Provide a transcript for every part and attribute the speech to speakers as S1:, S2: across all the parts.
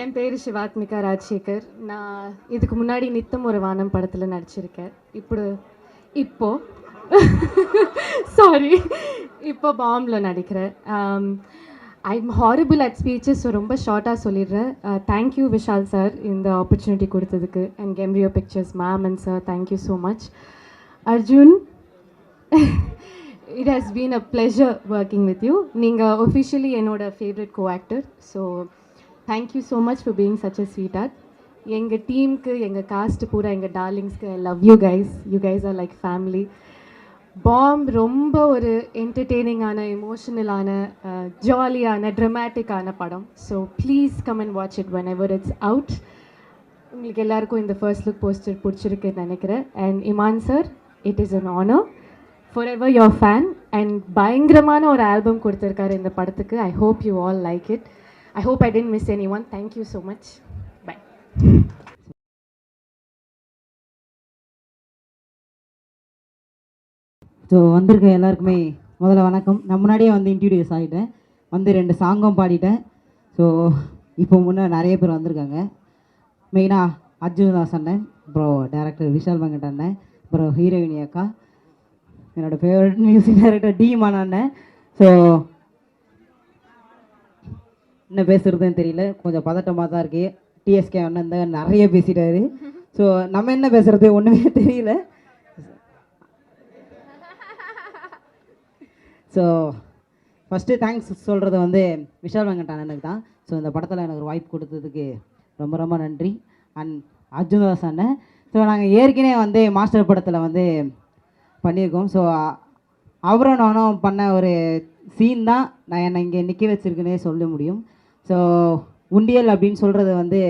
S1: என் பேர் சிவாத்மிகா ராஜசேகர். நான் இதுக்கு முன்னாடி நித்தம் ஒரு வானம் படத்தில் நடிச்சிருக்கேன். இப்படி இப்போ. சாரி இப்போ பாம்பில் நடிக்கிறேன். I am horrible at speeches ரொம்ப ஷார்ட்டாக சொல்லிடுறேன். தேங்க்யூ விஷால் சார் இந்த ஆப்பர்ச்சுனிட்டி கொடுத்ததுக்கு. And Kemrio Pictures ma'am and sir thank you so much Arjun it has been a pleasure working with you நீங்கள் ஒஃபிஷியலி என்னோட favourite co actor so thank you so much for being such a sweetheart எங்கள் டீமுக்கு எங்கள் cast பூரா எங்கள் டார்லிங்ஸ்க்கு I love you guys you guys are like family Bomb ரொம்ப ஒரு என்டர்டெய்னிங்கான எமோஷனலான ஜாலியான ட்ரமாட்டிக்கான படம். So please come and watch it whenever it's out உங்களுக்கு எல்லாருக்கும் இந்த ஃபர்ஸ்ட் லுக் போஸ்டர் பிடிச்சிருக்குன்னு நினைக்கிறேன். And Imman sir it is an honour forever your fan and பயங்கரமான ஒரு ஆல்பம் கொடுத்துருக்காரு இந்த படத்துக்கு. I hope you all like it I hope I didn't miss anyone. Thank thank you so much bye
S2: so வந்திருக்க எல்லாருக்குமே முதல்ல வணக்கம். நான் முன்னாடியே வந்து இன்ட்ரடியூஸ் ஆகிட்டேன் வந்து ரெண்டு சாங்கும் பாடிட்டேன். ஸோ இப்போ முன்னே நிறைய பேர் வந்திருக்காங்க. மெயினாக அர்ஜுன்தாஸ் அண்ணன் அப்புறம் டேரக்டர் விஷால் வெங்கட் அண்ணன் அப்புறம் ஹீரோயினி அக்கா என்னோடய ஃபேவரட் மியூசிக் டேரக்டர் டி மன அண்ணன். ஸோ என்ன பேசுறதுன்னு தெரியல. கொஞ்சம் பதட்டமாக தான் இருக்குது டிஎஸ்கே அண்ணன் தான் நிறைய பேசிட்டாரு. ஸோ நம்ம என்ன பேசுறது ஒன்றுமே தெரியல. ஸோ ஃபஸ்ட்டு தேங்க்ஸ் சொல்கிறது வந்து விஷால் வெங்கட் அண்ணனுக்கு தான். ஸோ இந்த படத்தில் எனக்கு ஒரு வாய்ப்பு கொடுத்ததுக்கு ரொம்ப ரொம்ப நன்றி. அண்ட் அர்ஜுன்தாஸ் அண்ணன். ஸோ நாங்கள் ஏற்கனவே வந்து மாஸ்டர் படத்தில் வந்து பண்ணியிருக்கோம். ஸோ அவரும் நானும் பண்ண ஒரு சீன் தான். நான் என்னை இங்கே நிற்க வச்சிருக்குன்னே சொல்ல முடியும். ஸோ உண்டியல் அப்படின்னு சொல்கிறது வந்து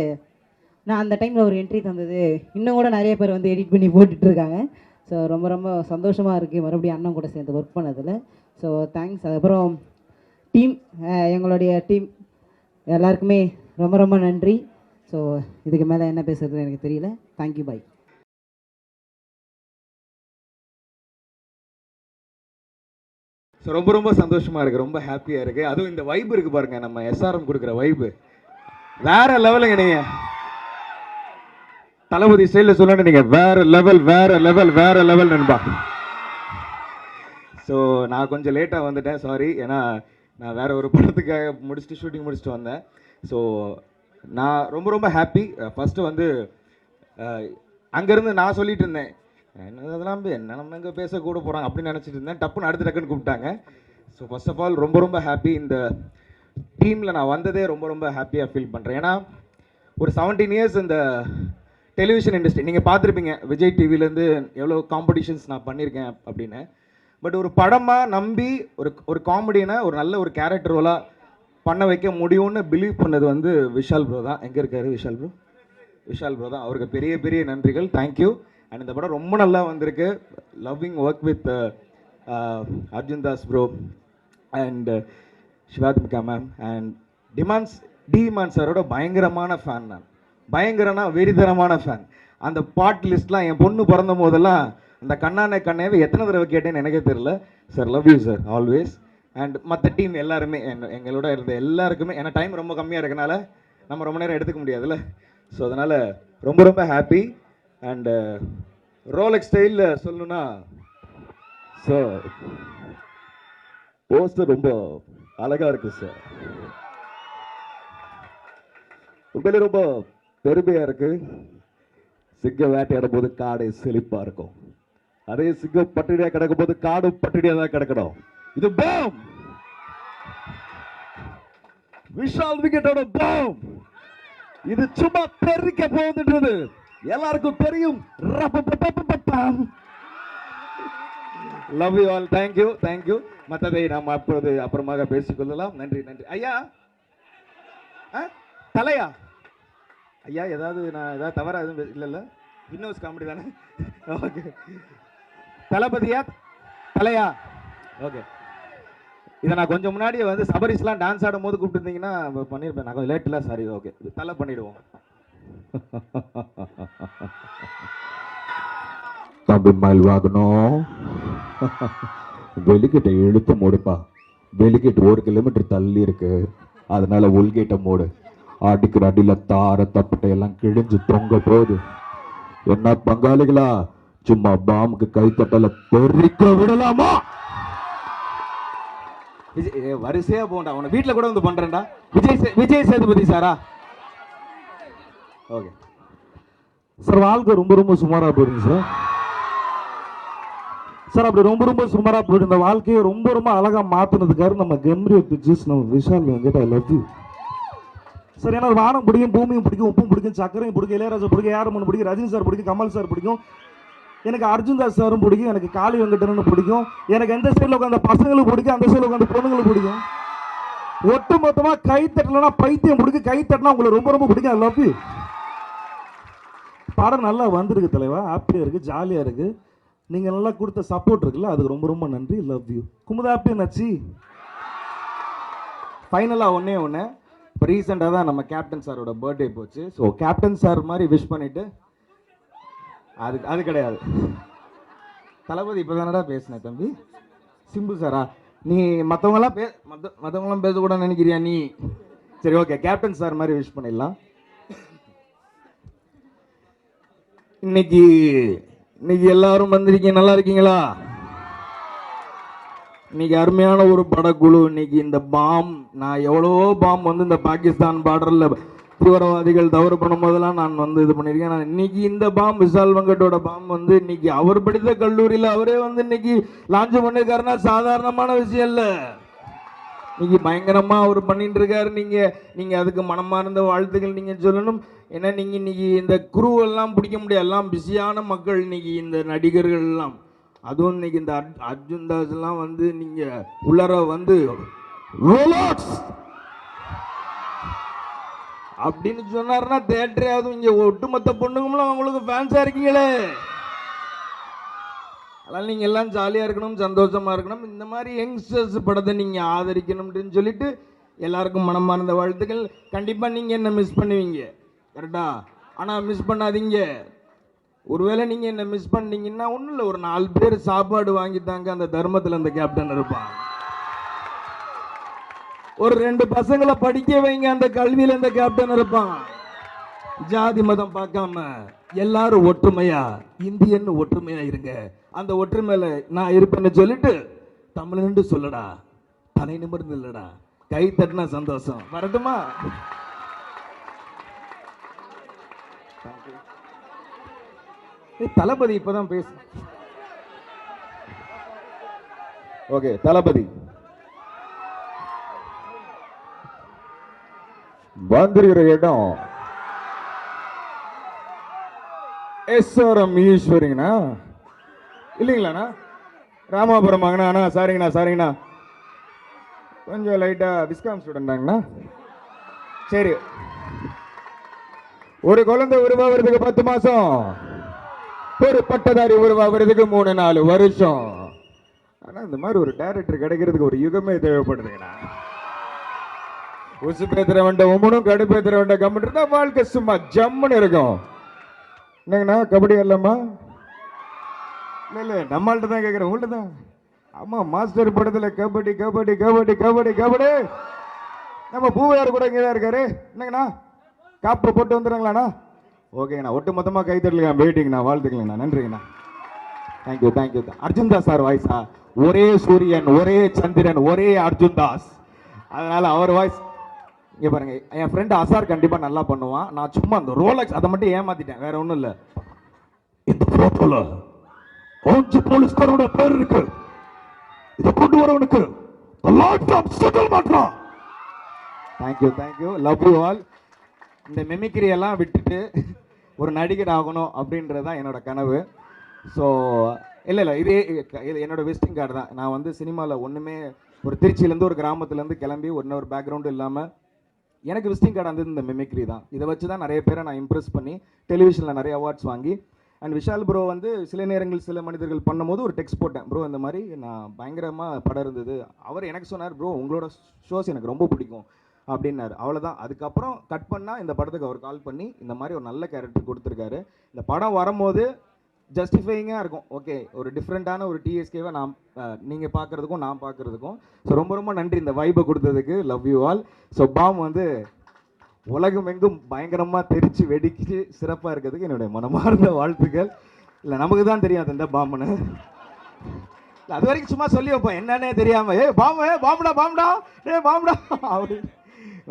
S2: நான் அந்த டைமில் ஒரு என்ட்ரி தந்தது. இன்னும் கூட நிறைய பேர் வந்து எடிட் பண்ணி போட்டுட்ருக்காங்க. ஸோ ரொம்ப ரொம்ப சந்தோஷமாக இருக்குது மறுபடியும் அண்ணன் கூட சேர்ந்து ஒர்க் பண்ணதில். ஸோ தேங்க்ஸ் அதுக்கப்புறம் டீம் எங்களுடைய டீம் எல்லாருக்குமே ரொம்ப ரொம்ப நன்றி. ஸோ இதுக்கு மேலே என்ன பேசுகிறதுன்னு எனக்கு தெரியல. தேங்க்யூ பை
S3: ஸோ ரொம்ப ரொம்ப சந்தோஷமாக இருக்குது ரொம்ப ஹாப்பியாக இருக்குது அதுவும் இந்த வைப் இருக்குது பாருங்கள் நம்ம எஸ்ஆர்எம் கொடுக்குற வைப்பு வேற லெவலுங்க நீங்கள் தளபதி ஸ்டைலில் சொல்லணும் நீங்கள் வேற லெவல் வேற லெவல் வேற லெவல் நண்பா. ஸோ நான் கொஞ்சம் லேட்டாக வந்துட்டேன். சாரி ஏன்னா நான் வேற ஒரு படத்துக்காக முடிச்சுட்டு ஷூட்டிங் முடிச்சுட்டு வந்தேன். ஸோ நான் ரொம்ப ரொம்ப ஹாப்பி ஃபஸ்ட்டு வந்து அங்கேருந்து நான் சொல்லிட்டு இருந்தேன். அதெல்லாம் என்ன நம்ம எங்கே பேச கூட போகிறாங்க அப்படின்னு நினச்சிட்டு இருந்தேன். டப்புன்னு அடுத்த டக்குன்னு கூப்பிட்டாங்க. ஸோ ஃபர்ஸ்ட் ஆஃப் ஆல் ரொம்ப ரொம்ப ஹாப்பி இந்த டீமில் நான் வந்ததே ரொம்ப ரொம்ப ஹாப்பியாக ஃபீல் பண்ணுறேன் ஏன்னா ஒரு செவன்டீன் இயர்ஸ் இந்த டெலிவிஷன் இண்டஸ்ட்ரி நீங்கள் பார்த்துருப்பீங்க விஜய் டிவிலேருந்து எவ்வளோ காம்படிஷன்ஸ் நான் பண்ணியிருக்கேன் அப்படின்னு. பட் ஒரு படமாக நம்பி ஒரு ஒரு காமெடினை ஒரு நல்ல ஒரு கேரக்டர் ரோலாக பண்ண வைக்க முடியும்னு பிலீவ் பண்ணது வந்து விஷால் ப்ரோ தான். எங்கே இருக்காரு விஷால் ப்ரோ விஷால் ப்ரோ தான். அவருக்கு பெரிய பெரிய நன்றிகள். தேங்க்யூ அண்ட் இந்த படம் ரொம்ப நல்லா வந்திருக்கு. Loving work with Arjun Das bro and Sivathmika ma'am and demands demon சாரோட பயங்கரமான ஃபேன் நான். பயங்கரனா வெறிதனமான ஃபேன் அந்த பாட் லிஸ்ட்லாம் என் பொண்ணு பிறந்த போதெல்லாம் அந்த கண்ணானே கண்ணேவை எத்தனை தடவை கேட்டேன்னு எனக்கே தெரில sir love you sir always and மற்ற டீம் எல்லாருமே எங்க- எங்களோட இருந்த எல்லாருக்குமே ஏன்னா டைம் ரொம்ப கம்மியாக இருக்கனால நம்ம ரொம்ப நேரம் எடுத்துக்க முடியாதுல்ல. ஸோ அதனால் ரொம்ப ரொம்ப ஹாப்பி அண்டு ரோலக் ஸ்டைலில் சொல்லணும்னா சார் போஸ்டர் ரொம்ப அழகாக இருக்கு சார் உண்மையிலே ரொம்ப பெருமையாக இருக்கு. சிங்கம் வேட்டையாடும் போது காடே செழிப்பாக இருக்கும். அதே சிங்கம் பட்டினியாக கிடக்கும் போது காடும் பட்டினியாக தான் கிடக்கணும். இது பாம்! விஷால் விக்கெட்டோட பாம்! இது சும்மா பெருக்க போகுதுன்றது. எல்லாருக்கும் தெரியும். Love you all thank you thank you மற்றதை நாம் அப்பொழுது அப்புறமாக பேசிக்கொள்ளலாம். நன்றி நன்றி. ஐயா? ஆ? தலையா? ஐயா ஏதாவது நான் ஏதாவது தவறாக எதுவும் இல்லைல்ல. இன்னொரு காமெடி தானே? ஓகே தளபதியா? தலையா? ஓகே இதை நான் கொஞ்சம் முன்னாடியே வந்து சபரிஸ்லாம் டான்ஸ் ஆடும் போது கூப்பிட்டுருந்தீங்கன்னா பண்ணியிருப்பேன் நான் கொஞ்சம் லேட்டில் சாரி ஓகே தலை பண்ணிவிடுவோம்
S4: தம்பி மயில்வாகனம் வெளிக்கிட்ட இழுத்து மூடுப்பா. வெளிக்கிட்டு ஒரு கிலோமீட்டர் தள்ளி இருக்கு. அதனால உள்கிட்ட மூடு. அடிக்கிற அடியில தார தப்பட்டை எல்லாம் கிழிஞ்சு தொங்க போகுது. என்ன பங்காளிகளா? சும்மா பாமுக்கு கைத்தட்டல தெரிக்க விடலாமா?
S3: விஜய் வரிசையா போண்டா உன வீட்டுல கூட வந்து பண்றேன்டா. விஜய் சே- விஜய் சேதுபதி சாரா? ஓகே.
S5: சார் வாழ்க்கை ரொம்ப ரொம்ப சுமாராக போயிருங்க சார் சார் அப்படி ரொம்ப ரொம்ப சுமாராக போயிட்டு இந்த வாழ்க்கையை ரொம்ப ரொம்ப அழகாக மாற்றினதுக்காக நம்ம கெம்ரியோ பிக்சர்ஸ் நம்ம Vishal Venkat I love you sir ஏன்னா வானம் பிடிக்கும் பூமியும் பிடிக்கும் உப்பும் பிடிக்கும் சக்கரையும் பிடிக்கும் இளையராஜா பிடிக்கும் ஏரமன் பிடிக்கும் ரஜினி சார் பிடிக்கும் கமல் சார் பிடிக்கும். எனக்கு அர்ஜுன் தாஸ் சாரும் பிடிக்கும் எனக்கு காளி வெங்கடனும் பிடிக்கும். எனக்கு எந்த சைடில் உட்காந்த பசங்களுக்கு பிடிக்கும் அந்த சைடில் உட்காந்து பொண்ணுங்களுக்கு பிடிக்கும். ஒட்டு மொத்தமாக கை தட்டலைன்னா பைத்தியம் பிடிக்கும் கை தட்டினா உங்களுக்கு ரொம்ப ரொம்ப பிடிக்கும் ஐ லவ் யூ படம் நல்லா வந்திருக்கு தலைவா. ஹாப்பியாக இருக்குது ஜாலியாக இருக்குது நீங்கள் நல்லா கொடுத்த சப்போர்ட் இருக்குல்ல அதுக்கு ரொம்ப ரொம்ப நன்றி. லவ் யூ குமுதா நச்சி
S3: ஃபைனலாக ஒன்றே ஒன்று இப்போ ரீசெண்டாக தான் நம்ம கேப்டன் சாரோட பர்த்டே போச்சு. ஸோ கேப்டன் சார் மாதிரி விஷ் பண்ணிவிட்டு அது அது கிடையாது. தளபதி இப்போ தானடா பேசினேன் தம்பி? சிம்பு சாரா. நீ மற்றவங்களாம் பே மற்ற மற்றவங்களாம் பேசக்கூடாதுன்னு நினைக்கிறியா நீ? சரி ஓகே கேப்டன் சார் மாதிரி விஷ் பண்ணிடலாம். இன்னைக்கு இன்னைக்கு எல்லாரும் வந்திருக்கீங்க நல்லா இருக்கீங்களா? இன்னைக்கு அருமையான ஒரு படக்குழு. இன்னைக்கு இந்த பாம் நான் எவ்வளவோ பாம் வந்து இந்த பாகிஸ்தான் பார்டர்ல தீவிரவாதிகள் தவறு பண்ணும் போதெல்லாம் நான் வந்து இது பண்ணியிருக்கேன். நான் இன்னைக்கு இந்த பாம் விஷால் வெங்கட்டோட பாம் வந்து இன்னைக்கு அவர் படித்த கல்லூரியில் அவரே வந்து இன்னைக்கு லான்ச் பண்ணியிருக்காருன்னா சாதாரணமான விஷயம் இல்லை. இன்னைக்கு பயங்கரமாக அவர் பண்ணிட்டு இருக்காரு. நீங்கள் நீங்கள் அதுக்கு மனமார்ந்த வாழ்த்துக்கள் நீங்கள் சொல்லணும். ஏன்னா நீங்கள் இன்றைக்கி இந்த குருவெல்லாம் பிடிக்க முடியாது. எல்லாம் பிஸியான மக்கள் இன்னைக்கு இந்த நடிகர்கள்லாம் அதுவும் இன்றைக்கி இந்த அர்ஜ்- அர்ஜுன் தாஸ் எல்லாம் வந்து நீங்கள் உள்ளர வந்து அப்படின்னு சொன்னார்னா தேட்டரே அதுவும் இங்கே ஒட்டுமொத்த பொண்ணுங்களும் அவங்களுக்கு ஃபேன்ஸாக இருக்கீங்களே. அதனால் நீங்கள் எல்லாம் ஜாலியாக இருக்கணும் சந்தோஷமாக இருக்கணும். இந்த மாதிரி யங்ஸ்டர்ஸ் படத்தை நீங்கள் ஆதரிக்கணும்னு சொல்லிட்டு எல்லாருக்கும் மனமார்ந்த வாழ்த்துக்கள். கண்டிப்பாக நீங்கள் என்ன மிஸ் பண்ணுவீங்க? கரெக்டா ஆனால் மிஸ் பண்ணாதீங்க. ஒருவேளை நீங்கள் என்ன மிஸ் பண்ணீங்கன்னா ஒன்றும் இல்லை. ஒரு நாலு பேர் சாப்பாடு வாங்கித்தாங்க. அந்த தர்மத்தில் அந்த கேப்டன் இருப்பான். ஒரு ரெண்டு பசங்களை படிக்க வைங்க. அந்த கல்வியில் அந்த கேப்டன் இருப்பான். ஜாதி மதம் பார்க்காம. எல்லாரும் ஒற்றுமையா? இந்தியன்னு ஒற்றுமையா இருங்க. அந்த ஒற்றுமையில நான் இருப்பேன்னு சொல்லிட்டு தமிழன்னு சொல்லடா. தலை நிமிர்ந்து இல்லடா. கை தட்டினா சந்தோஷம். வரட்டுமா? தளபதி இப்பதான் பேசு. ஓகே தளபதி.
S4: வந்திருக்கிற இடம்
S3: எஸ்ஆர்எம் ஈஸ்வரிங்கண்ணா. இல்லைங்களாண்ணா? ராமாபுரம் வாங்கண்ணா. அண்ணா சாரிங்கண்ணா சாரிங்கண்ணா கொஞ்சம் லைட்டாக விஸ்காம் ஸ்டூடெண்டாங்கண்ணா சரி. ஒரு குழந்தை உருவாகிறதுக்கு பத்து மாசம். ஒரு பட்டதாரி உருவாகிறதுக்கு மூணு நாலு வருஷம். ஆனா இந்த மாதிரி ஒரு டைரக்டர் கிடைக்கிறதுக்கு ஒரு யுகமே தேவைப்படுதுங்கண்ணா உசு பேத்துற வேண்ட உமனும் கடுப்பேத்துற வேண்ட கம்மன் இருந்தா வாழ்க்கை சும்மா ஜம்முன்னு இருக்கும். என்னங்கண்ணா கபடி வரலாமா? இல்லை இல்லை நம்மள்ட்ட தான் கேட்குறேன் உங்கள்ட்ட தான். ஆமாம் மாஸ்டர் படத்தில் கபடி கபடி கபடி கபடி கபடி. நம்ம பூவையார் கூட இங்கே தான் இருக்காரு. என்னங்கண்ணா காப்பு போட்டு வந்துடுறாங்களாண்ணா? ஓகேங்கண்ணா ஒட்டு மொத்தமாக கை தட்டலுங்க வெயிட்டிங்கண்ணா வாழ்த்துக்கலங்கண்ணா நன்றிங்கண்ணா thank you thank you Arjun Das sir வாய்ஸா ஒரே சூரியன் ஒரே சந்திரன் ஒரே அர்ஜுன் தாஸ். அதனால் அவர் வாய்ஸ் இங்கே பாருங்க. என் ஃப்ரெண்டு அசார் கண்டிப்பாக நல்லா பண்ணுவான். நான் சும்மா அந்த ரோலக்ஸ் அதை மட்டும் ஏமாத்திட்டேன். வேற ஒன்றும் இல்லை. இந்த போட்டோல அஞ்சு போலீஸ்காரோட பேர் இருக்கு. இதை கொண்டு வரவனுக்கு லாட் செட்டில் மாட்டான் thank you thank you love you all இந்த மெமிக்ரி எல்லாம் விட்டுட்டு ஒரு நடிகர் ஆகணும் அப்படின்றது தான் என்னோட கனவு. ஸோ இல்லை இல்லை இதே இது என்னோட விசிட்டிங் கார்டு தான். நான் வந்து சினிமாவில் ஒன்றுமே ஒரு திருச்சியிலேருந்து ஒரு கிராமத்துலேருந்து கிளம்பி ஒன்றும் ஒரு பேக்ரவுண்டு இல்லாமல் எனக்கு விசிட்டிங் கார்டு வந்து இந்த மிமிக்ரி தான். இதை வச்சு தான் நிறைய பேரை நான் இம்ப்ரெஸ் பண்ணி டெலிவிஷனில் நிறைய அவார்ட்ஸ் வாங்கி அண்ட் விஷால் ப்ரோ வந்து சில நேரங்கள் சில மனிதர்கள் பண்ணும்போது ஒரு டெக்ஸ்ட் போட்டேன். ப்ரோ இந்த மாதிரி நான் பயங்கரமாக படம் இருந்தது. அவர் எனக்கு சொன்னார் ப்ரோ உங்களோட ஷோஸ் எனக்கு ரொம்ப பிடிக்கும். அப்படின்னாரு. அவ்வளோதான் அதுக்கப்புறம் கட் பண்ணால் இந்த படத்துக்கு அவர் கால் பண்ணி இந்த மாதிரி ஒரு நல்ல கேரக்டர் கொடுத்துருக்காரு. இந்த படம் வரும்போது ஜஸ்டிஃபைங்காக இருக்கும். ஓகே ஒரு டிஃப்ரெண்ட்டான ஒரு டிஎஸ்கேவை நான் நீங்கள் பார்க்குறதுக்கும் நான் பார்க்குறதுக்கும் ஸோ ரொம்ப ரொம்ப நன்றி இந்த வைபை கொடுத்ததுக்கு. Love you all so Bomb வந்து உலகம் எங்கும் பயங்கரமாக தெரித்து வெடிச்சு சிறப்பாக இருக்கிறதுக்கு என்னுடைய மனமார்ந்த வாழ்த்துக்கள். இல்லை நமக்கு தான் தெரியும் அது இந்த பாம்புன்னு அது வரைக்கும் சும்மா சொல்லி வைப்போம். என்னன்னே தெரியாமல் ஏ பாம்பு பாம்புடா பாம்புடா ஏ பாம்புடா அப்படின்னு.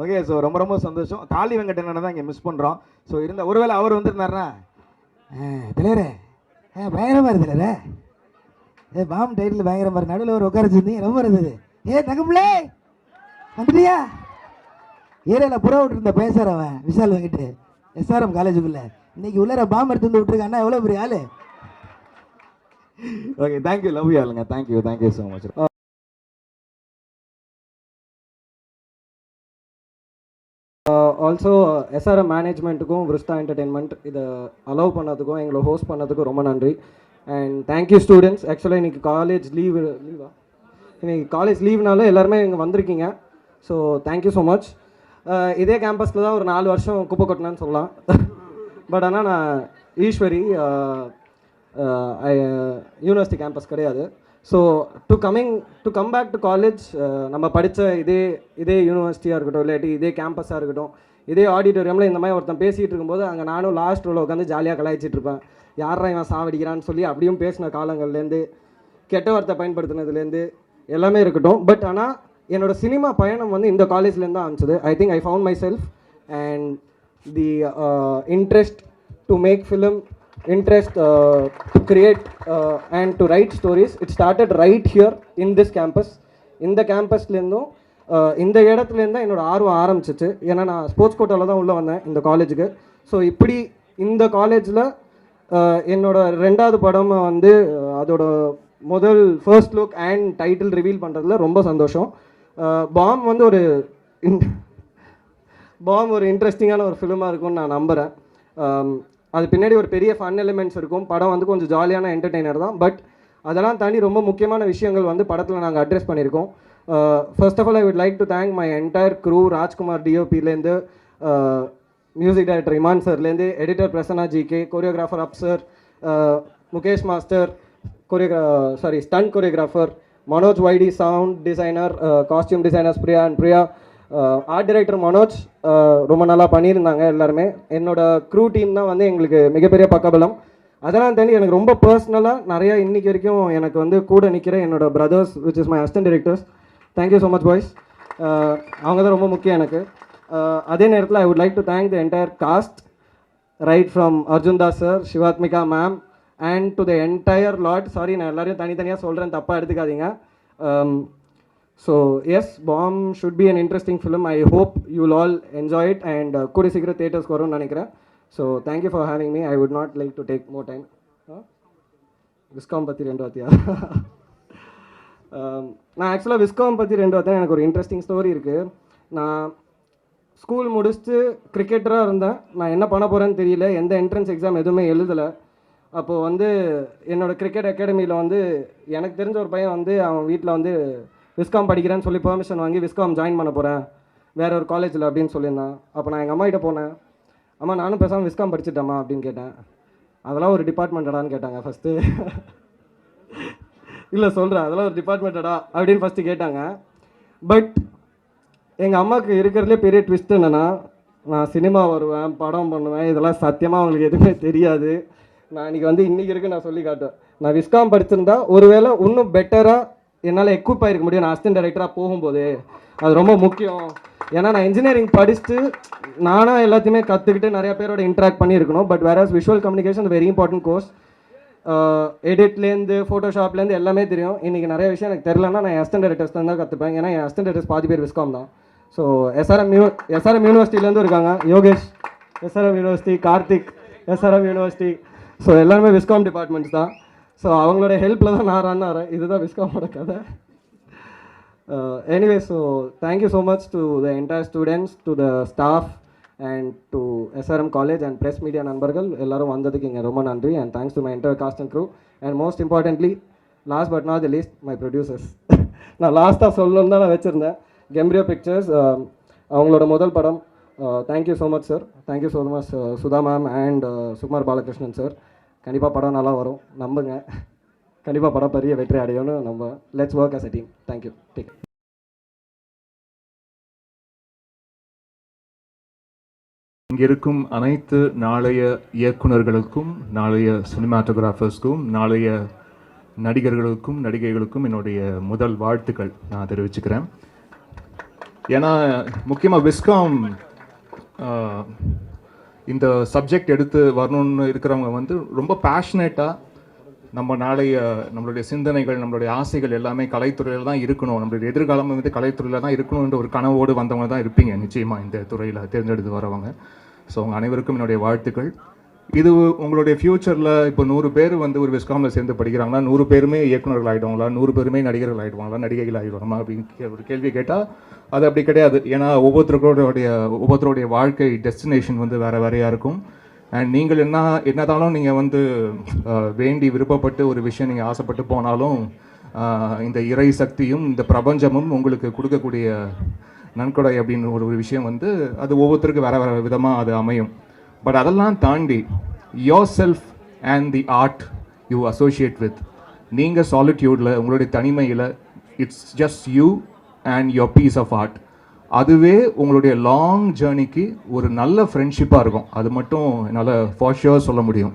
S3: ஓகே ஸோ ரொம்ப ரொம்ப சந்தோஷம். காளி வெங்கடனை தான் இங்கே மிஸ் பண்ணுறோம் ஸோ இருந்த ஒருவேளை அவர் வந்திருந்தாருன்னா
S6: தலைவரே ஆ பயங்கரமாக இருக்கு தலைவரே ஏ பாம் டைட்டில் பயங்கரமாக இருக்கு. நடுவில் ஒரு உட்கார வச்சுருந்தீங்க ரொம்ப இருந்தது ஏ தங்கப்பிள்ளே வந்துட்டியா? ஏரியாவில் புற விட்டு இருந்த பேசுகிற அவன் விஷால் வாங்கிட்டு எஸ்ஆர்எம் காலேஜுக்குள்ளே. இன்னைக்கு உள்ளர பாம் எடுத்து வந்து விட்டுருக்காண்ணா எவ்வளோ பெரிய ஆள்?
S3: Okay thank you love you ஆளுங்க. Thank you thank you so much
S7: also SRM மேனேஜ்மெண்ட்டுக்கும் விருஸ்தா entertainment இதை அலோவ் பண்ணதுக்கும் எங்களை ஹோஸ்ட் பண்ணதுக்கும் ரொம்ப நன்றி. அண்ட் தேங்க்யூ ஸ்டூடெண்ட்ஸ் ஆக்சுவலாக இன்றைக்கி காலேஜ் லீவு லீவா இன்றைக்கி காலேஜ் லீவ்னால எல்லாருமே இங்கே வந்திருக்கீங்க. ஸோ தேங்க்யூ ஸோ மச் இதே கேம்பஸில் தான் ஒரு நாலு வருஷம் குப்பை கொட்டினேன்னு சொல்லலாம். பட் ஆனால் நான் Eswari uh, uh, university campus uh, கிடையாது. So to coming to come back to college நம்ம படித்த இதே இதே யூனிவர்சிட்டியாக இருக்கட்டும் இல்லாட்டி இதே கேம்பஸாக இருக்கட்டும் இதே ஆடிட்டோரியமில் இந்த மாதிரி ஒருத்தன் பேசிகிட்டு இருக்கும்போது அங்கே நானும் லாஸ்ட் ரோவில் உட்காந்து ஜாலியாக கலாய்ச்சிட்டு இருப்பேன். யாரா இவன் சாவடிக்கிறான்னு சொல்லி அப்படியும் பேசின காலங்கள்லேருந்து கெட்ட வார்த்தை பயன்படுத்தினதுலேருந்து எல்லாமே இருக்கட்டும். பட் ஆனால் என்னோட சினிமா பயணம் வந்து இந்த காலேஜ்லேருந்து தான் ஆரம்பிச்சது. I think I found myself and the interest to make film interest uh, to create uh, and to write stories. It started right here in this campus. இந்த கேம்பஸ்லேருந்தும் இந்த இடத்துலேருந்து தான் என்னோடய ஆர்வம் ஆரம்பிச்சிச்சு ஏன்னா நான் ஸ்போர்ட்ஸ் கோட்டாவில் தான் உள்ளே வந்தேன் இந்த காலேஜுக்கு ஸோ இப்படி இந்த காலேஜில் என்னோட ரெண்டாவது படம் வந்து அதோட முதல் first look and title reveal பண்ணுறதுல ரொம்ப சந்தோஷம் பாம் வந்து ஒரு பாம் ஒரு இன்ட்ரெஸ்டிங்கான ஒரு ஃபிலிமாக இருக்கும்னு நான் நம்புகிறேன் அது பின்னாடி ஒரு பெரிய ஃபன் எலிமெண்ட்ஸ் இருக்கும். படம் வந்து கொஞ்சம் ஜாலியான என்டர்டெய்னர் தான். பட் அதெல்லாம் தாண்டி ரொம்ப முக்கியமான விஷயங்கள் வந்து படத்தில் நாங்கள் அட்ரஸ் பண்ணியிருக்கோம். First of all I would like to thank my entire crew Rajkumar டிஓபிலேருந்து music director Imman சார்லேருந்து எடிட்டர் பிரசன்னா ஜிகே கொரியோகிராஃபர் அப் சார் முகேஷ் மாஸ்டர் கொரியோகிரா sorry stun choreographer Manoj வைடி sound designer costume designers Priya and Priya art director Manoj ரொம்ப நல்லா பண்ணியிருந்தாங்க எல்லாருமே. என்னோட crew team தான் வந்து எங்களுக்கு மிகப்பெரிய பக்கபலம். அதெல்லாம் தாண்டி எனக்கு ரொம்ப பர்சனலாக நிறையா இன்னைக்கு வரைக்கும் எனக்கு வந்து கூட நிற்கிற என்னோட brothers which is my assistant directors thank you so much boys அவங்க தான் ரொம்ப முக்கியம் எனக்கு. அதே நேரத்தில் I would like to thank the entire cast right from Arjun Das sir Sivathmika ma'am and to the entire lot sorry நான் எல்லாரையும் தனித்தனியாக சொல்கிறேன் தப்பாக எடுத்துக்காதீங்க. So as Bomb should be an interesting film I hope you all enjoy it and கூடிய சீக்கிரம் தேட்டர்ஸ்க்கு வரும்னு நினைக்கிறேன் so thank you for having me I would not like to take more time viscom பற்றி ரெண்டு வார்த்தையா நான் ஆக்சுவலாக விஸ்காம் பற்றி ரெண்டு வார்த்தை எனக்கு ஒரு இன்ட்ரெஸ்டிங் ஸ்டோரி இருக்குது நான் ஸ்கூல் முடிச்சுட்டு கிரிக்கெட்டராக இருந்தேன். நான் என்ன பண்ண போகிறேன்னு தெரியல. எந்த என்ட்ரன்ஸ் எக்ஸாம் எதுவுமே எழுதலை. அப்போது வந்து என்னோடய கிரிக்கெட் அகாடமியில் வந்து எனக்கு தெரிஞ்ச ஒரு பையன் வந்து அவன் வீட்டில் வந்து விஸ்காம் படிக்கிறேன்னு சொல்லி பெர்மிஷன் வாங்கி விஸ்காம் ஜாயின் பண்ண போகிறேன் வேற ஒரு காலேஜில் அப்படின்னு சொல்லியிருந்தான். அப்போ நான் எங்கள் அம்மாகிட்ட போனேன். அம்மா நானும் பேசாமல் விஸ்காம் படிச்சுட்டேம்மா அப்படின்னு கேட்டேன். அதெல்லாம் ஒரு டிபார்ட்மெண்ட்டடான்னு கேட்டாங்க ஃபஸ்ட்டு இல்லை சொல்கிறேன் அதெல்லாம் ஒரு டிபார்ட்மெண்ட்டடா அப்படின்னு ஃபஸ்ட்டு கேட்டாங்க. பட் எங்கள் அம்மாவுக்கு இருக்கிறதுலே பெரிய ட்விஸ்ட் என்னென்னா நான் சினிமா வருவேன் படம் பண்ணுவேன். இதெல்லாம் சத்தியமாக அவங்களுக்கு எதுவுமே தெரியாது. நான் இன்றைக்கி வந்து இன்றைக்கி இருக்கு நான் சொல்லி காட்டுவேன் நான் விஸ்காம் படிச்சிருந்தா ஒருவேளை இன்னும் பெட்டராக என்னால் எக்யூப் ஆகிருக்க முடியும். நான் அசிஸ்டன்ட் டைரக்டராக போகும்போது. அது ரொம்ப முக்கியம். ஏன்னா நான் இன்ஜினியரிங் படிச்சுட்டு நானாக எல்லாத்தையுமே கற்றுக்கிட்டு நிறைய பேரோட இன்ட்ராக்ட் பண்ணியிருக்கணும். பட் வேற visual communication very important course எடிட்லேருந்து ஃபோட்டோஷாப்லேருந்து எல்லாமே தெரியும். இன்றைக்கி நிறைய விஷயம் எனக்கு தெரிலன்னா நான் அசிஸ்டன்ட் டைரக்டர்ஸ் தான் கற்றுப்பேன் ஏன்னா என் அசிஸ்டன்ட் டைரக்டர்ஸ் பாதி பேர் விஸ்காம் தான். ஸோ எஸ்ஆர்எம் யூ எஸ்ஆர்எம் யூனிவர்சிட்டிலேருந்து இருக்காங்க. Yogesh SRM university Karthik SRM university so எல்லாருமே விஸ்காம் டிபார்ட்மெண்ட்ஸ் தான். ஸோ அவங்களோட ஹெல்ப்பில் தான் நான் ரன் ஆகிறேன் இதுதான் விஸ்காமோட கதை. Anyway so thank you so much to the entire students to the staff and to SRM college and press media நண்பர்கள். எல்லாரும் வந்ததுக்கு இங்கே ரொம்ப நன்றி and thanks to my entire cast and crew and most importantly last but not the least my producers நான் லாஸ்ட்டாக சொல்லணும்னு தான் நான் வச்சுருந்தேன். கெம்ரியோ பிக்சர்ஸ் அவங்களோட முதல் படம். Thank you so much sir thank you so much Sudha ma'am and Sukumar Balakrishnan sir கண்டிப்பாக படம் நல்லா வரும். நம்புங்க. கண்டிப்பாக படம் பெரிய வெற்றி அடையும்னு நம்ம let's work as a team thank you take
S8: இங்க இருக்கும் அனைத்து நாளைய இயக்குனர்களுக்கும் நாளைய சினிமாட்டோகிராஃபர்ஸ்க்கும் நாளைய நடிகர்களுக்கும் நடிகைகளுக்கும் என்னுடைய முதல் வாழ்த்துக்கள் நான் தெரிவிச்சுக்கிறேன். ஏன்னா முக்கியமாக விஸ்காம் இந்த சப்ஜெக்ட் எடுத்து வரணும்னு இருக்கிறவங்க வந்து ரொம்ப பேஷனேட்டாக நம்ம நாளைய நம்மளுடைய சிந்தனைகள் நம்மளுடைய ஆசைகள் எல்லாமே கலைத்துறையில் தான் இருக்கணும். நம்மளுடைய எதிர்காலம் வந்து கலைத்துறையில் தான் இருக்கணுன்ற ஒரு கனவோடு வந்தவங்க தான் இருப்பீங்க நிச்சயமாக இந்த துறையில் தேர்ந்தெடுத்து வரவங்க. ஸோ அவங்க அனைவருக்கும் என்னுடைய வாழ்த்துக்கள். இது உங்களுடைய ஃப்யூச்சரில் இப்போ நூறு பேர் வந்து ஒரு விஸ்காமில் சேர்ந்து படிக்கிறாங்கன்னா நூறு பேருமே இயக்குனர்கள் ஆகிடுவாங்களா நூறு பேருமே நடிகர்கள் ஆகிடுவாங்களா நடிகைகள் ஆகிடுவாங்களா அப்படின்னு ஒரு கேள்வி கேட்டால் அது அப்படி கிடையாது. ஏன்னா ஒவ்வொருத்தருடைய ஒவ்வொருத்தருடைய வாழ்க்கை டெஸ்டினேஷன் வந்து வேறு வேறையாக இருக்கும். அண்ட் நீங்கள் என்ன என்னதாலும் நீங்கள் வந்து வேண்டி விருப்பப்பட்டு ஒரு விஷயம் நீங்கள் ஆசைப்பட்டு போனாலும் இந்த இறை சக்தியும் இந்த பிரபஞ்சமும் உங்களுக்கு கொடுக்கக்கூடிய நன்கொடை அப்படின்னு ஒரு ஒரு விஷயம் வந்து அது ஒவ்வொருத்தருக்கும் வேறு வேறு விதமாக அது அமையும். பட் அதெல்லாம் தாண்டி yourself and the art you associate with நீங்கள் சாலிட்யூடில் உங்களுடைய தனிமையில் it's just you and your piece of art அதுவே உங்களுடைய லாங் ஜேர்னிக்கு ஒரு நல்ல ஃப்ரெண்ட்ஷிப்பாக இருக்கும். அது மட்டும் என்னால் ஃபார் சொல்ல முடியும்.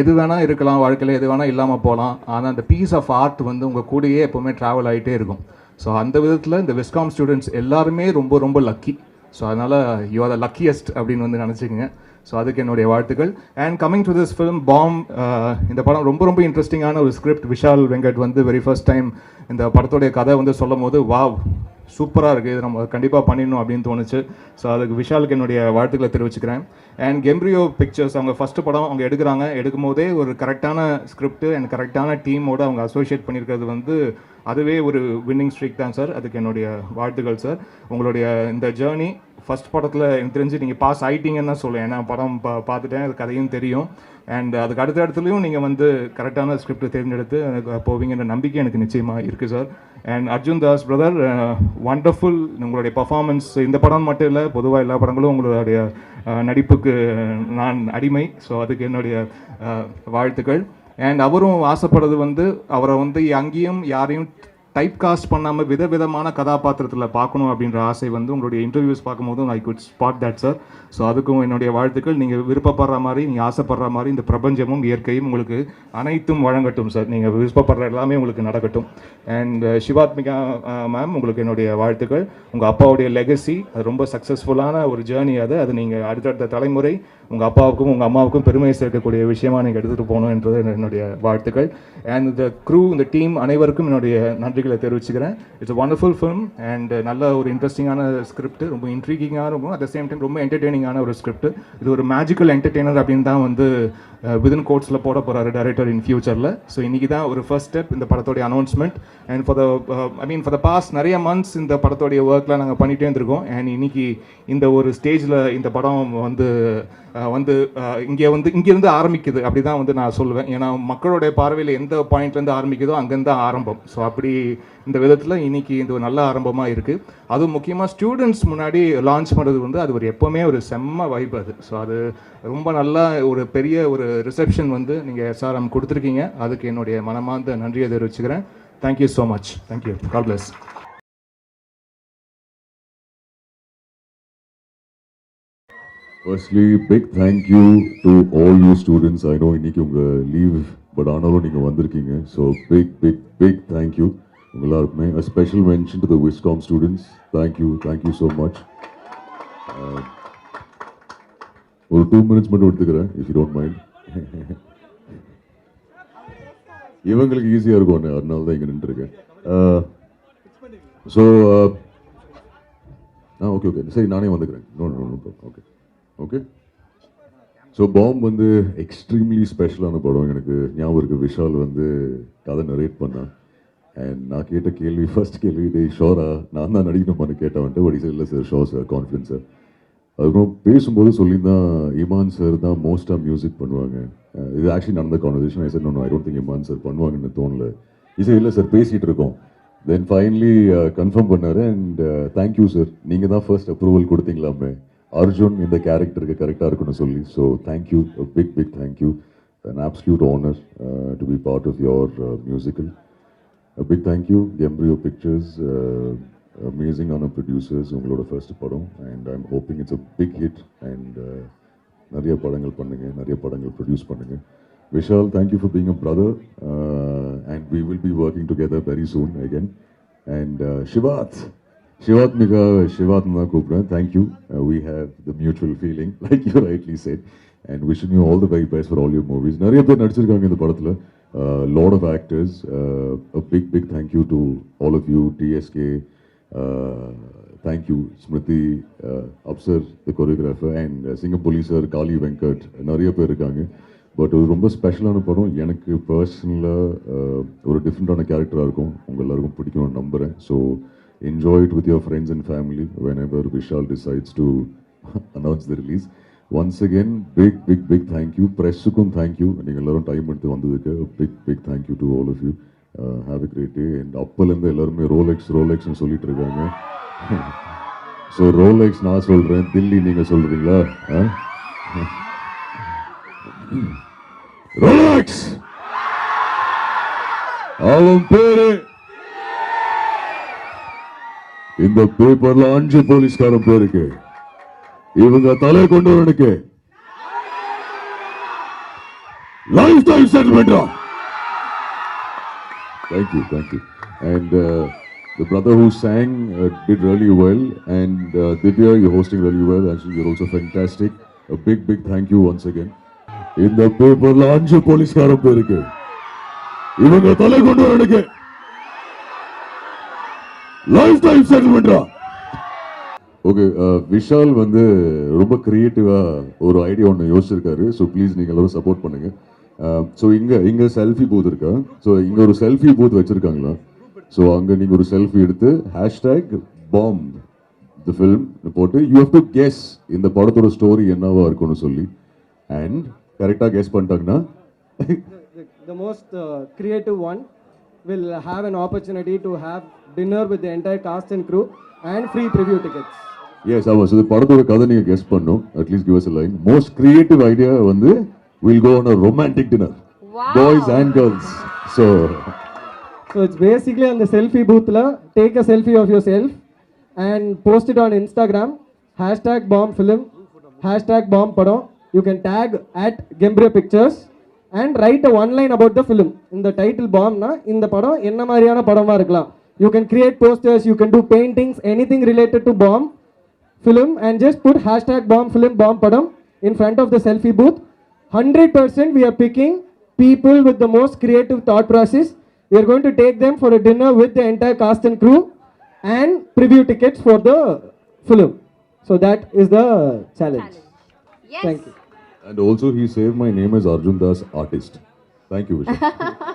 S8: எது வேணால் இருக்கலாம் வாழ்க்கையில் எது வேணால் இல்லாமல் போகலாம் ஆனால் அந்த பீஸ் ஆஃப் ஆர்ட் வந்து உங்கள் கூடயே எப்போவுமே ட்ராவல் ஆகிட்டே இருக்கும். ஸோ அந்த விதத்தில் இந்த விஸ்காம் ஸ்டூடெண்ட்ஸ் எல்லாருமே ரொம்ப ரொம்ப லக்கி ஸோ அதனால் யூ ஆர் த லக்கியஸ்ட் அப்படின்னு வந்து நினச்சிக்கங்க. ஸோ அதுக்கு என்னுடைய வாழ்த்துக்கள். And coming to this film bomb இந்த படம் ரொம்ப ரொம்ப இன்ட்ரெஸ்டிங்கான ஒரு ஸ்கிரிப்ட் விஷால் வெங்கட் வந்து வெரி ஃபர்ஸ்ட் டைம் இந்த படத்தோடைய கதை வந்து சொல்லும் போது வாவ் சூப்பராக இருக்குது இது நம்ம கண்டிப்பாக பண்ணிடணும் அப்படின்னு தோணுச்சு. ஸோ அதுக்கு விஷாலுக்கு என்னுடைய வாழ்த்துக்களை தெரிவிச்சுக்கிறேன். அண்ட் கெம்ப்ரியோ பிக்சர்ஸ் அவங்க ஃபஸ்ட்டு படம் அவங்க எடுக்கிறாங்க. எடுக்கும் போதே ஒரு கரெக்டான ஸ்கிரிப்ட் அண்ட் கரெக்டான டீமோடு அவங்க அசோசியேட் பண்ணியிருக்கிறது வந்து அதுவே ஒரு வின்னிங் ஸ்ட்ரீக் தான் சார் அதுக்கு என்னுடைய வாழ்த்துக்கள் சார் உங்களுடைய இந்த ஜேர்னி ஃபர்ஸ்ட் படத்தில் எனக்கு தெரிஞ்சு நீங்கள் பாஸ் ஆகிட்டீங்கன்னு தான் சொல்லுவேன். ஏன்னா படம் பா பார்த்துட்டேன் அது கதையும் தெரியும். அண்ட் அதுக்கு அடுத்த இடத்துலையும் நீங்கள் வந்து கரெக்டான ஸ்கிரிப்ட் தேர்ந்தெடுத்து எனக்கு போவீங்கன்ற நம்பிக்கை எனக்கு நிச்சயமாக இருக்குது sir and Arjun Das brother wonderful uh, உங்களுடைய பர்ஃபார்மன்ஸ் இந்த படம் மட்டும் இல்லை பொதுவாக எல்லா படங்களும் உங்களுடைய uh, நடிப்புக்கு uh, நான் அடிமை. ஸோ அதுக்கு என்னுடைய வாழ்த்துக்கள். அண்ட் அவரும் ஆசைப்படுறது வந்து அவரை வந்து அங்கேயும் யாரையும் டைப் காஸ்ட் பண்ணாமல் விதவிதமான கதாபாத்திரத்தில் பார்க்கணும் அப்படின்ற ஆசை வந்து உங்களுடைய இன்டர்வியூஸ் பார்க்கும்போது I could spot that sir so அதுக்கும் என்னுடைய வாழ்த்துக்கள். நீங்கள் விருப்பப்படுற மாதிரி நீங்கள் ஆசைப்படுற மாதிரி இந்த பிரபஞ்சமும் இயற்கையும் உங்களுக்கு அனைத்தும் வழங்கட்டும் சார் நீங்கள் விருப்பப்படுற எல்லாமே உங்களுக்கு நடக்கட்டும். And uh, Sivathmika uh, ma'am உங்களுக்கு என்னுடைய வாழ்த்துக்கள். உங்கள் அப்பாவுடைய லெகசி அது ரொம்ப சக்ஸஸ்ஃபுல்லான ஒரு ஜேர்னி அது. அது நீங்கள் அடுத்தடுத்த தலைமுறை உங்கள் அப்பாவுக்கும் உங்கள் அம்மாவுக்கும் பெருமை சேர்க்கக்கூடிய விஷயமா நீங்கள் எடுத்துகிட்டு போகணும் என்றது என்னுடைய வாழ்த்துக்கள். அண்ட் இந்த க்ரூ இந்த டீம் அனைவருக்கும் என்னுடைய நன்றிகளை தெரிவிச்சுக்கிறேன். இட்ஸ் ஒண்டர்ஃபுல் ஃபிலிம் அண்ட் நல்ல ஒரு இன்ட்ரெஸ்டிங்கான ஸ்கிரிப்ட் ரொம்ப இன்ட்ரீகிங்காக இருக்கும் அட் சேம் டைம் ரொம்ப என்டர்டெய்னிங்கான ஒரு ஸ்கிரிப்ட் இது ஒரு மேஜிக்கல் என்டர்டெய்னர் அப்படின்னு தான் வந்து விதின் கோட்ஸில் போட போகிறாரு டைரக்டர் இன் ஃபியூச்சரில் ஸோ இன்றைக்கி தான் ஒரு ஃபர்ஸ்ட் ஸ்டெப் இந்த படத்தோடைய announcement and for the I mean for the past நிறைய மந்த்ஸ் இந்த படத்தோடைய ஒர்க்லாம் நாங்கள் பண்ணிகிட்டே இருந்திருக்கோம். அண்ட் இன்னைக்கு இந்த ஒரு ஸ்டேஜில் இந்த படம் வந்து வந்து இங்கே வந்து இங்கேருந்து ஆரம்பிக்குது. அப்படி தான் வந்து நான் சொல்லுவேன். ஏன்னா மக்களுடைய பார்வையில் எந்த பாயிண்ட்லேருந்து ஆரம்பிக்குதோ அங்கேருந்து தான் ஆரம்பம். ஸோ அப்படி இந்த விதத்தில் இன்னைக்கு இது ஒரு நல்ல ஆரம்பமாக இருக்குது அதுவும் முக்கியமாக ஸ்டூடெண்ட்ஸ் முன்னாடி லான்ச் பண்ணுறது வந்து அது ஒரு எப்போவுமே ஒரு செம்ம வைப் அது. ஸோ அது ரொம்ப நல்லா ஒரு பெரிய ஒரு ரிசப்ஷன் வந்து நீங்கள் எஸ்ஆர்எம் கொடுத்துருக்கீங்க. அதுக்கு என்னுடைய மனமார்ந்த நன்றியை தெரிவிச்சுக்கிறேன். Thank you so much thank you God bless
S4: firstly big thank you to all you students I know இன்னைக்கு உங்கள் லீவ் பட் ஆனாலும் நீங்கள் வந்திருக்கீங்க. So big big big thank you உங்க எல்லாருக்குமே a special mention to the viscom students thank you thank you so much ஒரு two minutes மட்டும் எடுத்துக்கிறேன் இஃப் யூ டோன்ட் மைண்ட் இவங்களுக்கு ஈஸியாக இருக்கும் அதனால தான் இங்கே நின்றுருக்கேன். Uh, so uh, ah okay okay சரி நானே வந்துக்கிறேன். No no no okay okay so bomb வந்து எக்ஸ்ட்ரீம்லி ஸ்பெஷலான படம். எனக்கு ஞாபகம் இருக்குது விஷால் வந்து கதை நரேட் பண்ணான் அண்ட் நான் கேட்ட கேள்வி ஃபர்ஸ்ட் கேள்வி டே ஷோரா? நான் தான் நடிக்கணுமான்னு கேட்டேன் வந்துட்டு வடி சார் இல்லை sir show sir confidence sir அதுக்கப்புறம் பேசும்போது சொல்லியிருந்தான் இமான் சார் தான் மோஸ்ட்டாக மியூசிக் பண்ணுவாங்க. Uh, இது ஆக்சுவலி நடந்த conversation I sir no I don't think Imman sir பண்ணுவாங்கன்னு தோணல. இசை இல்லை சார் பேசிகிட்டு இருக்கோம். தென் ஃபைனலி கன்ஃபார்ம் பண்ணார். அண்ட் தேங்க்யூ சார் நீங்கள் தான் ஃபர்ஸ்ட் அப்ரூவல் கொடுத்தீங்களாமே. அர்ஜுன் இந்த கேரக்டருக்கு கரெக்டாக இருக்குன்னு சொல்லி so thank you big big thank you an absolute honor uh, to be part of your uh, musical. A big thank you, Gembrio Pictures, uh, அமேசிங்கான ப்ரொடியூசர்ஸ் உங்களோட ஃபர்ஸ்ட் படம் and I am hoping it's a big hit and நிறைய படங்கள் பண்ணுங்க நிறைய படங்கள் produce பண்ணுங்க Vishal thank you for being a brother and we will be working together very soon again and Shivath Shivathmika Shivath தான் கூப்பிடுறேன் thank you we have the mutual feeling like you rightly said and wishing you all the very best for all your movies நிறைய பேர் நடிச்சிருக்காங்க இந்த படத்தில் lot of actors a big big thank you to all of you TSK thank you Smruthi Afsar the choreographer and Singampuli sir Kaali Venkat நிறைய பேர் இருக்காங்க but ஒரு ரொம்ப ஸ்பெஷலான படம். எனக்கு பர்சனலாக ஒரு டிஃப்ரெண்ட்டான கேரக்டராக இருக்கும். உங்கள் எல்லாருக்கும் பிடிக்கும்னு நம்புகிறேன் so enjoy it with your friends and family whenever Vishal decides to announce the release once again big big big thank you ப்ரெஸ்ஸுக்கும் thank you நீங்கள் எல்லாரும் டைம் எடுத்து வந்ததுக்கு big big thank you to all of you have a great day and அப்போலேருந்து எல்லாருமே Rolex ரோலெக்ஸ்னு சொல்லிட்டு இருக்காங்க. So Rolex நான் சொல்கிறேன் தில்லி நீங்கள் சொல்கிறீங்களா ரோலெக்ஸ் அவன் பேரு இந்த பேப்பர்ல அஞ்சு போலீஸ்காரன் பேருக்கு இவங்க தலை கொண்டு வரனுக்கு life time செட்டில்மெண்டா thank you thank you and the brother who sang uh, did really well and uh, Divya you're hosting really well actually you're also fantastic a big big thank you once again இந்த பேப்பர்ல அஞ்சு போலீஸ்காரன் பேருக்கு இவங்க தலை கொண்டு வரனுக்கு life time செட்டில்மெண்டா ஓகே விஷால் வந்து ரொம்ப கிரியேட்டிவாக ஒரு ஐடியா ஒன்று யோசிச்சிருக்காரு. ஸோ ப்ளீஸ் நீங்கள் எல்லாரும் சப்போர்ட் பண்ணுங்க. ஸோ இங்கே இங்கே செல்ஃபி பூத் இருக்கா? ஸோ இங்கே ஒரு செல்ஃபி பூத் வச்சுருக்காங்களா? ஸோ அங்கே நீங்கள் ஒரு செல்ஃபி எடுத்து ஹேஷ்டேக் பாம் த ஃபில்ம் போட்டு யூ ஹவ் டு கெஸ் இந்த படத்தோட ஸ்டோரி என்னவா இருக்கும்னு சொல்லி. அண்ட் கரெக்டாக கெஸ் பண்ணிட்டாங்கன்னா
S7: most uh, creative one will have an opportunity to have dinner with the entire cast and crew and free preview tickets.
S4: Yes ஆமாம் so படத்தோட கதை நீங்கள் கெஸ் பண்ணும் at least give us line most creative idea வந்து will go on a romantic dinner boys and girls so
S7: So it's basically on the selfie booth, la, take a selfie of yourself and post it on Instagram. Hashtag bomb film, hashtag bomb padam. You can tag at Gembria Pictures and write a one line about the film. In the title bomb, na, in the padam, என்ன மாதிரியான படமா இருக்கலாம் You can create posters, you can do paintings, anything related to bomb film and just put hashtag bomb film bomb padam in front of the selfie booth. 100% we are picking people with the most creative thought process. We are going to take them for a dinner with the entire cast and crew and preview tickets for the film. So that is the challenge. Thank you.
S4: And also, he saved my name as Arjun Das Artist. Thank you, Vishal.